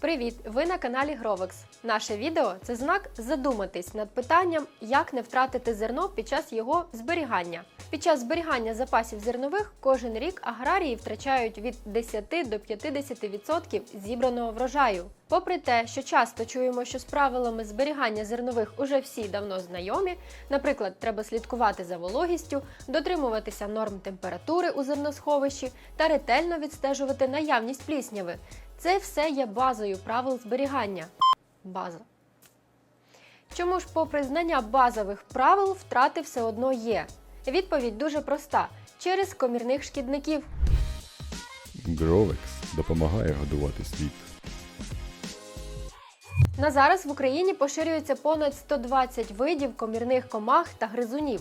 Привіт! Ви на каналі Grovex. Наше відео це знак задуматись над питанням, як не втратити зерно під час його зберігання. Під час зберігання запасів зернових кожен рік аграрії втрачають від 10 до 50% зібраного врожаю. Попри те, що часто чуємо, що з правилами зберігання зернових уже всі давно знайомі, наприклад, треба слідкувати за вологістю, дотримуватися норм температури у зерносховищі та ретельно відстежувати наявність плісняви. Це все є базою правил зберігання. База. Чому ж, попри знання базових правил, втрати все одно є? Відповідь дуже проста: через комірних шкідників. Гровекс допомагає годувати світ. На зараз в Україні поширюється понад 120 видів комірних комах та гризунів.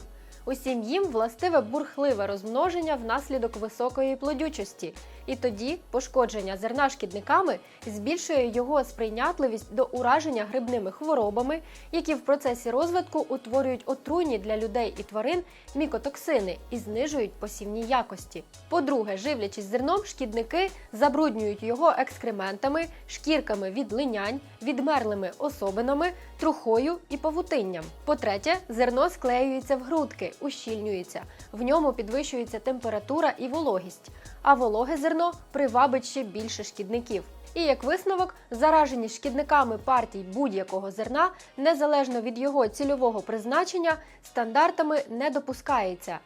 Усім їм властиве бурхливе розмноження внаслідок високої плодючості, і тоді пошкодження зерна шкідниками збільшує його сприйнятливість до ураження грибними хворобами, які в процесі розвитку утворюють отруйні для людей і тварин мікотоксини і знижують посівні якості. По-друге, живлячись зерном, шкідники забруднюють його екскрементами, шкірками від линянь, відмерлими особинами, трухою і павутинням. По-третє, зерно склеюється в грудки, ущільнюється, в ньому підвищується температура і вологість, а вологе зерно привабить ще більше шкідників. І як висновок, зараженість шкідниками партій будь-якого зерна, незалежно від його цільового призначення, стандартами не допускається.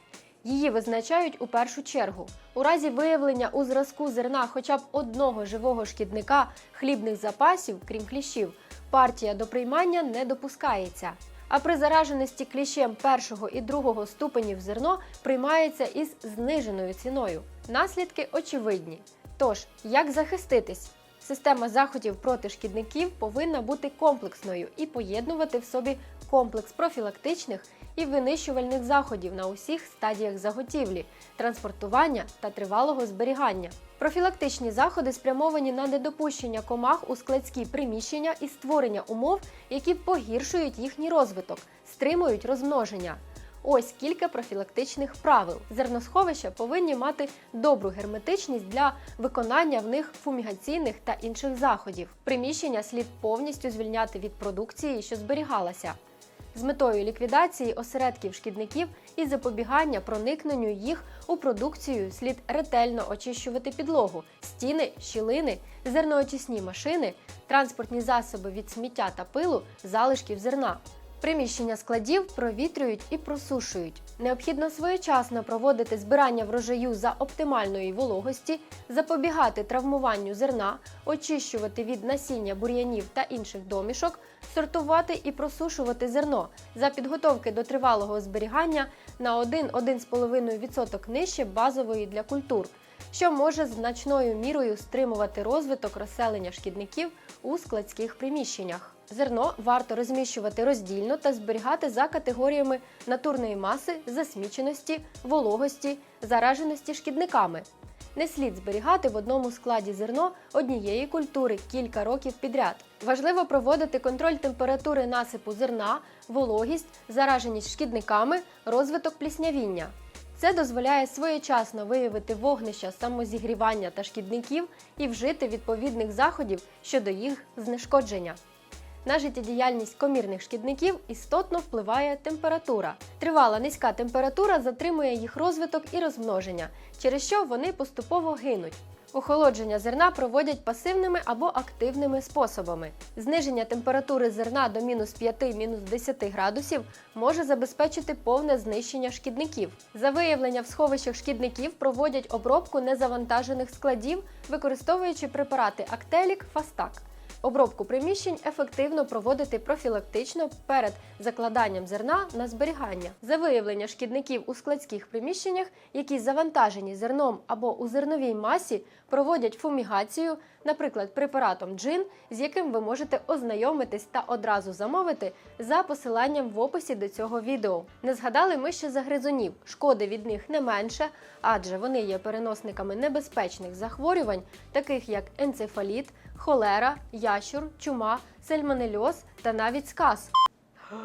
Її визначають у першу чергу. У разі виявлення у зразку зерна хоча б одного живого шкідника хлібних запасів, крім кліщів, партія до приймання не допускається. А при зараженості кліщем першого і другого ступенів зерно приймається із зниженою ціною. Наслідки очевидні. Тож, як захиститись? Система заходів проти шкідників повинна бути комплексною і поєднувати в собі комплекс профілактичних і винищувальних заходів на усіх стадіях заготівлі, транспортування та тривалого зберігання. Профілактичні заходи спрямовані на недопущення комах у складські приміщення і створення умов, які погіршують їхній розвиток, стримують розмноження. Ось кілька профілактичних правил. Зерносховища повинні мати добру герметичність для виконання в них фумігаційних та інших заходів. Приміщення слід повністю звільняти від продукції, що зберігалася. З метою ліквідації осередків шкідників і запобігання проникненню їх у продукцію слід ретельно очищувати підлогу, стіни, щілини, зерноочисні машини, транспортні засоби від сміття та пилу, залишків зерна. Приміщення складів провітрюють і просушують. Необхідно своєчасно проводити збирання врожаю за оптимальної вологості, запобігати травмуванню зерна, очищувати від насіння бур'янів та інших домішок, сортувати і просушувати зерно за підготовки до тривалого зберігання на 1-1,5% нижче базової для культур, що може значною мірою стримувати розвиток розселення шкідників у складських приміщеннях. Зерно варто розміщувати роздільно та зберігати за категоріями натурної маси, засміченості, вологості, зараженості шкідниками. Не слід зберігати в одному складі зерно однієї культури кілька років підряд. Важливо проводити контроль температури насипу зерна, вологість, зараженість шкідниками, розвиток пліснявіння. Це дозволяє своєчасно виявити вогнища самозігрівання та шкідників і вжити відповідних заходів щодо їх знешкодження. На життєдіяльність комірних шкідників істотно впливає температура. Тривала низька температура затримує їх розвиток і розмноження, через що вони поступово гинуть. Охолодження зерна проводять пасивними або активними способами. Зниження температури зерна до мінус 5-10 градусів може забезпечити повне знищення шкідників. За виявлення в сховищах шкідників проводять обробку незавантажених складів, використовуючи препарати Актелік, Фастак. Обробку приміщень ефективно проводити профілактично перед закладанням зерна на зберігання. За виявлення шкідників у складських приміщеннях, які завантажені зерном або у зерновій масі, проводять фумігацію, наприклад, препаратом джин, з яким ви можете ознайомитись та одразу замовити за посиланням в описі до цього відео. Не згадали ми ще за гризунів. Шкоди від них не менше, адже вони є переносниками небезпечних захворювань, таких як енцефаліт, холера, ящур, чума, сальмонельоз та навіть сказ.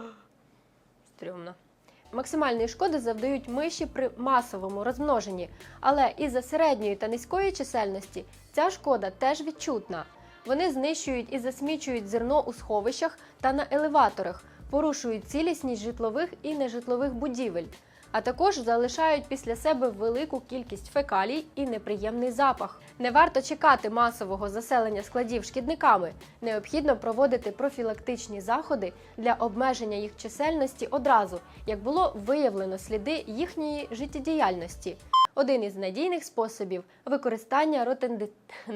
Стрьомно. Максимальної шкоди завдають миші при масовому розмноженні, але із-за середньої та низької чисельності ця шкода теж відчутна. Вони знищують і засмічують зерно у сховищах та на елеваторах, порушують цілісність житлових і нежитлових будівель, а також залишають після себе велику кількість фекалій і неприємний запах. Не варто чекати масового заселення складів шкідниками. Необхідно проводити профілактичні заходи для обмеження їх чисельності одразу, як було виявлено сліди їхньої життєдіяльності. Один із надійних способів використання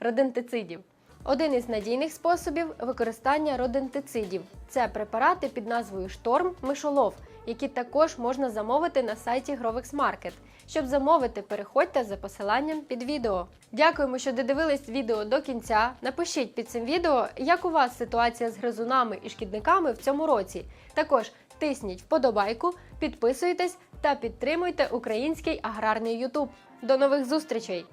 родентицидів. Один із надійних способів використання родентицидів це препарати під назвою Шторм Мишолов, які також можна замовити на сайті Grovex Market. Щоб замовити, переходьте за посиланням під відео. Дякуємо, що додивились відео до кінця. Напишіть під цим відео, як у вас ситуація з гризунами і шкідниками в цьому році. Також тисніть вподобайку, підписуйтесь та підтримуйте український аграрний YouTube. До нових зустрічей!